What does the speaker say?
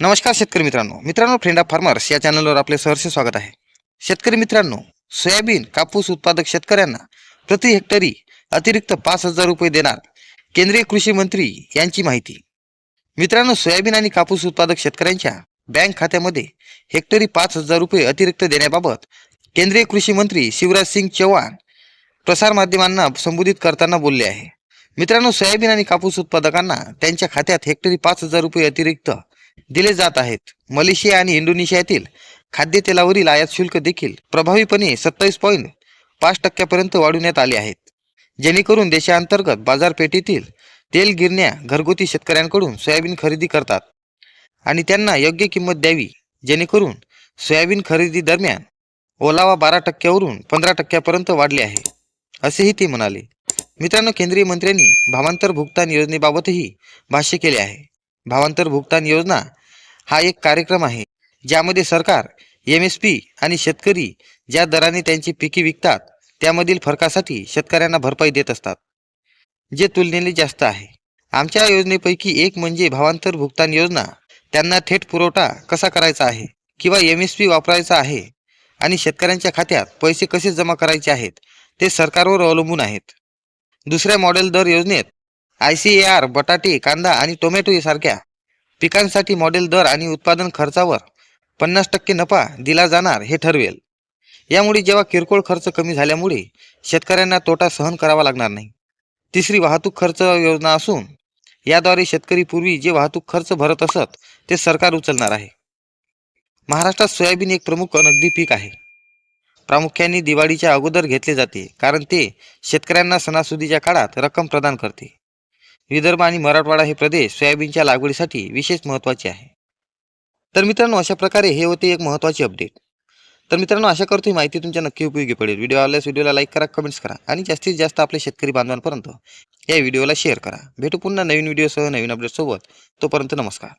नमस्कार शेतकरी मित्रांनो. मित्रांनो फ्रेंड ऑफ फार्मर्स या चॅनलवर आपले सहर्ष स्वागत आहे. शेतकरी मित्रांनो सोयाबीन कापूस उत्पादक शेतकऱ्यांना प्रति हेक्टरी अतिरिक्त पाच हजार रुपये देणार केंद्रीय कृषी मंत्री यांची माहिती. मित्रांनो सोयाबीन आणि कापूस उत्पादक शेतकऱ्यांच्या बँक खात्यामध्ये हेक्टरी पाच हजार रुपये अतिरिक्त देण्याबाबत केंद्रीय कृषी मंत्री शिवराज सिंग चौहान प्रसारमाध्यमांना संबोधित करताना बोलले आहे. मित्रांनो सोयाबीन आणि कापूस उत्पादकांना त्यांच्या खात्यात हेक्टरी पाच हजार रुपये अतिरिक्त दिले जात आहेत. मलेशिया आणि इंडोनेशियातील खाद्यतेलावरील आयात शुल्क देखील प्रभावीपणे सत्तावीस पॉईंट पाच टक्क्यापर्यंत वाढवण्यात आले आहेत. जेणेकरून देशांतर्गत बाजारपेठेतील तेल गिरण्या घरगुती शेतकऱ्यांकडून सोयाबीन खरेदी करतात आणि त्यांना योग्य किंमत द्यावी. जेणेकरून सोयाबीन खरेदी दरम्यान ओलावा बारा टक्क्यावरून पंधरा टक्क्यापर्यंत वाढले आहे असेही ते म्हणाले. मित्रांनो केंद्रीय मंत्र्यांनी भावांतर भुगतान योजनेबाबतही भाष्य केले आहे. भावांतर भुगतान योजना हा एक कार्यक्रम आहे ज्यामध्ये सरकार एम एस पी आणि शेतकरी ज्या दराने त्यांची पिके विकतात त्यामधील फरकासाठी शेतकऱ्यांना भरपाई देत असतात जे तुलनेने जास्त आहे. आमच्या योजनेपैकी एक म्हणजे भावांतर भुगतान योजना. त्यांना थेट पुरवठा कसा करायचा आहे किंवा एम एस पी वापरायचा आहे आणि शेतकऱ्यांच्या खात्यात पैसे कसे जमा करायचे आहेत ते सरकारवर अवलंबून आहेत. दुसऱ्या मॉडेल दर योजनेत आय सी ए आर बटाटे कांदा आणि टोमॅटो यासारख्या पिकांसाठी मॉडेल दर आणि उत्पादन खर्चावर पन्नास टक्के नफा दिला जाणार हे ठरवेल. यामुळे जेव्हा किरकोळ खर्च कमी झाल्यामुळे शेतकऱ्यांना तोटा सहन करावा लागणार नाही. तिसरी वाहतूक खर्च योजना असून याद्वारे शेतकरी पूर्वी जे वाहतूक खर्च भरत असत ते सरकार उचलणार आहे. महाराष्ट्रात सोयाबीन एक प्रमुख नगदी पीक आहे. प्रामुख्याने दिवाळीच्या अगोदर घेतले जाते कारण ते शेतकऱ्यांना सणासुदीच्या काळात रक्कम प्रदान करते. विदर्भ आणि मराठवाडा हे प्रदेश सोयाबीनच्या लागवडीसाठी विशेष महत्त्वाचे आहे. तर मित्रांनो अशा प्रकारे हे होते एक महत्त्वाचे अपडेट तर मित्रांनो आशा करतो ही माहिती तुमच्या नक्की उपयोगी पडेल. व्हिडिओ आवडल्यास व्हिडिओला लाईक करा कमेंट्स करा आणि जास्तीत जास्त आपल्या शेतकरी बांधवांपर्यंत या व्हिडिओला शेअर करा. भेटू पुन्हा नवीन व्हिडिओसह नवीन अपडेटसोबत तोपर्यंत नमस्कार.